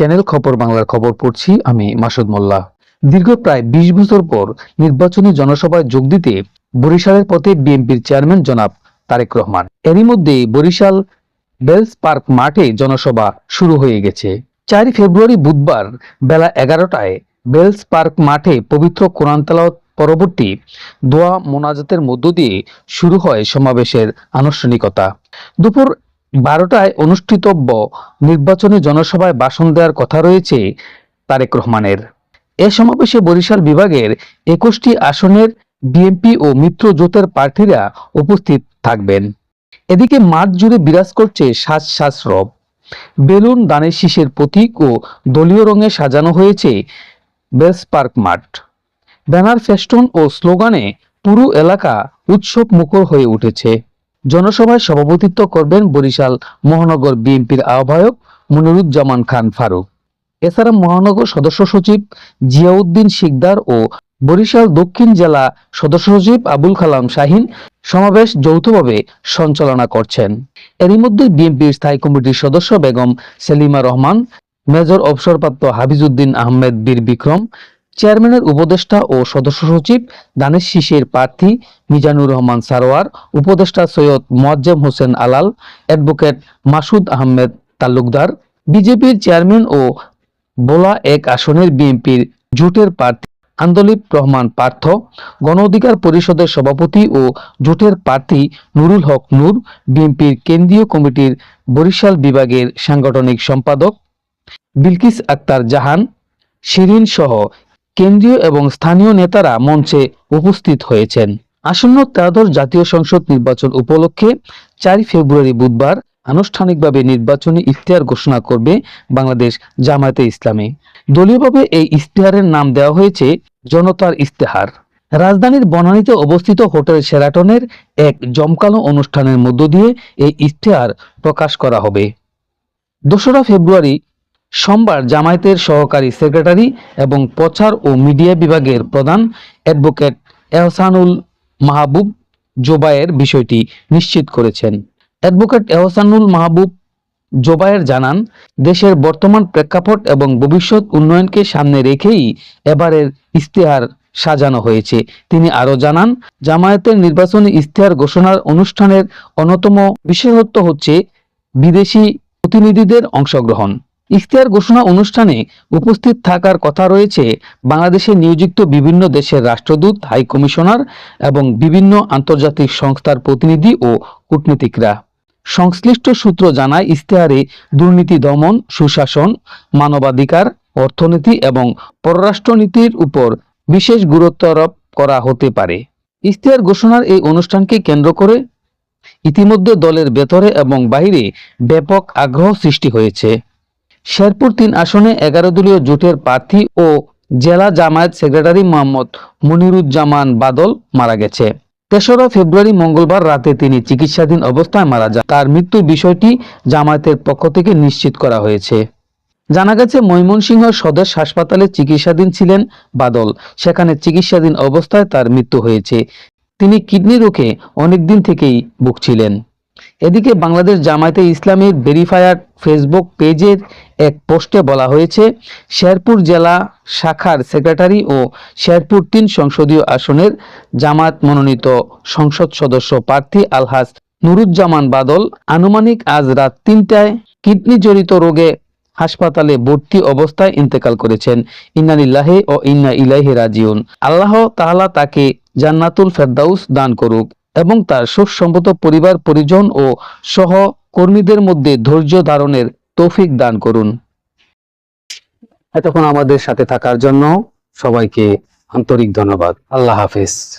Channel খবর বাংলার খবর পড়ছি আমি মাসুদ মোল্লা। দীর্ঘ প্রায় বিশ বছর পর নির্বাচনী জনসভায় যোগ দিতে বরিশালের পথে বিএনপির চেয়ারম্যান জনাব তারেক রহমান। এরই মধ্যে বরিশাল বেলস পার্ক মাঠে জনসভা শুরু হয়ে গেছে। চারই ফেব্রুয়ারি বুধবার বেলা এগারোটায় বেলস পার্ক মাঠে পবিত্র কোরআন তেলাওয়াত পরবর্তী দোয়া মোনাজাতের মধ্য দিয়ে শুরু হয় সমাবেশের আনুষ্ঠানিকতা। দুপুর বারোটায় অনুষ্ঠিতব্য নির্বাচনী জনসভায় ভাষণ দেওয়ার কথা রয়েছে তারেক রহমানের। এ সমাবেশে বরিশাল বিভাগের একুশটি আসনের বিএনপি ও মিত্র জোটের প্রার্থীরা উপস্থিত থাকবেন। এদিকে মাঠ জুড়ে বিরাজ করছে সাজ সাজ রব বেলুন, দানের শীষের প্রতীক ও দলীয় রঙে সাজানো হয়েছে বেলস পার্ক মাঠ। ব্যানার ফেস্টুন ও স্লোগানে পুরো এলাকা উৎসব মুখর হয়ে উঠেছে। জনসভায় সভাপতিত্ব করবেন বরিশাল মহানগর বিএনপির আহ্বায়ক মনিরুজ্জামান খান ফারুক। এছাড়া মহানগর সদস্য সচিব জিয়াউদ্দিন শিকদার ও বরিশাল দক্ষিণ জেলা সদস্য সচিব আবুল কালাম শাহিন সমাবেশ যৌথভাবে সঞ্চালনা করছেন। এরই মধ্যে বিএনপির স্থায়ী কমিটির সদস্য বেগম সেলিমা রহমান, মেজর অবসরপ্রাপ্ত হাফিজউদ্দিন আহমেদ বীর বিক্রম চেয়ারম্যানের উপদেষ্টা ও সদস্য সচিব দানেশ শিশির প্রার্থী মিজানুর রহমান সারোয়ার, উপদেষ্টা সৈয়দ মোয়াজ্জেম হোসেন আলাল, অ্যাডভোকেট মাসুদ আহমেদ তালুকদার, বিজেপির চেয়ারম্যান ও বোলা এক আসনের বিএনপির জোটের প্রার্থী আন্দোলিপ রহমান পার্থ, গণ অধিকার পরিষদের সভাপতি ও জোটের প্রার্থী নুরুল হক নূর, বিএনপির কেন্দ্রীয় কমিটির বরিশাল বিভাগের সাংগঠনিক সম্পাদক বিলকিস আক্তার জাহান, শিরিন সহ কেন্দ্রীয় এবং স্থানীয় নেতারা মঞ্চে উপস্থিত হয়েছেন। আসন্ন ত্রাদশ জাতীয় সংসদ নির্বাচন উপলক্ষে চারই ফেব্রুয়ারি বুধবার আনুষ্ঠানিকভাবে নির্বাচনী ইশতেহার ঘোষণা করবে বাংলাদেশ জামায়াতে ইসলামী। দলীয়ভাবে এই ইশতেহারের নাম দেওয়া হয়েছে জনতার ইশতেহার। রাজধানীর বনানীতে অবস্থিত হোটেল সেরাটনের এক জমকালো অনুষ্ঠানের মধ্য দিয়ে এই ইশতেহার প্রকাশ করা হবে। দোসরা ফেব্রুয়ারি সোমবার জামায়াতের সহকারী সেক্রেটারি এবং প্রচার ও মিডিয়া বিভাগের প্রধান অ্যাডভোকেট এহসানুল মাহবুব জোবায়ের বিষয়টি নিশ্চিত করেছেন। অ্যাডভোকেট এহসানুল মাহবুব জোবায়ের জানান, দেশের বর্তমান প্রেক্ষাপট এবং ভবিষ্যৎ উন্নয়নকে সামনে রেখেই এবারের ইশতেহার সাজানো হয়েছে। তিনি আরও জানান, জামায়াতের নির্বাচনী ইশতেহার ঘোষণার অনুষ্ঠানের অন্যতম বিশেষত্ব হচ্ছে বিদেশি প্রতিনিধিদের অংশগ্রহণ। ইশতেহার ঘোষণা অনুষ্ঠানে উপস্থিত থাকার কথা রয়েছে বাংলাদেশে নিয়োজিত বিভিন্ন দেশের রাষ্ট্রদূত, হাই কমিশনার এবং বিভিন্ন আন্তর্জাতিক সংস্থার প্রতিনিধি ও কূটনীতিকরা। সংশ্লিষ্ট সূত্র জানায় ইশতেহারে দুর্নীতি দমন, সুশাসন, মানবাধিকার, অর্থনীতি এবং পররাষ্ট্রনীতির উপর বিশেষ গুরুত্ব আরোপ করা হতে পারে। ইশতেহার ঘোষণার এই অনুষ্ঠানকে কেন্দ্র করে ইতিমধ্যে দলের ভেতরে এবং বাইরে ব্যাপক আগ্রহ সৃষ্টি হয়েছে। শেরপুর তিন আসনে এগারো দলীয় জোটের প্রার্থী ও জেলা জামায়াত সেক্রেটারি মোহাম্মদ মনিরুজ্জামান বাদল মারা গেছে। তেসরা ফেব্রুয়ারি মঙ্গলবার রাতে তিনি চিকিৎসাধীন অবস্থায় মারা যান। তার মৃত্যুর বিষয়টি জামায়াতের পক্ষ থেকে নিশ্চিত করা হয়েছে। জানা গেছে, ময়মনসিংহ সদর হাসপাতালে চিকিৎসাধীন ছিলেন বাদল। সেখানে চিকিৎসাধীন অবস্থায় তার মৃত্যু হয়েছে। তিনি কিডনি রোগে অনেকদিন থেকেই ভুগছিলেন। এদিকে বাংলাদেশ জামায়াতে ইসলামীর ভেরিফায়ার ফেসবুক পেজের এক পোস্টে বলা হয়েছে, শেরপুর জেলা শাখার সেক্রেটারি ও শেরপুর তিন সংসদীয় আসনের জামাত মনোনীত সংসদ সদস্য প্রার্থী আলহাজ নুরুজ্জামান বাদল আনুমানিক আজ রাত তিনটায় কিডনি জড়িত রোগে হাসপাতালে ভর্তি অবস্থায় ইন্তেকাল করেছেন। ইন্নানিল্লাহে ও ইন্না ইলাইহি রাজিউন। আল্লাহ তাহলা তাকে জান্নাতুল ফেরদাউস দান করুক। এবং তার সুসম্মত পরিবার, পরিজন ও সহ কর্মীদের মধ্যে ধৈর্য ধারণের তৌফিক দান করুন। এতক্ষণ আমাদের সাথে থাকার জন্য সবাইকে আন্তরিক ধন্যবাদ। আল্লাহ হাফেজ।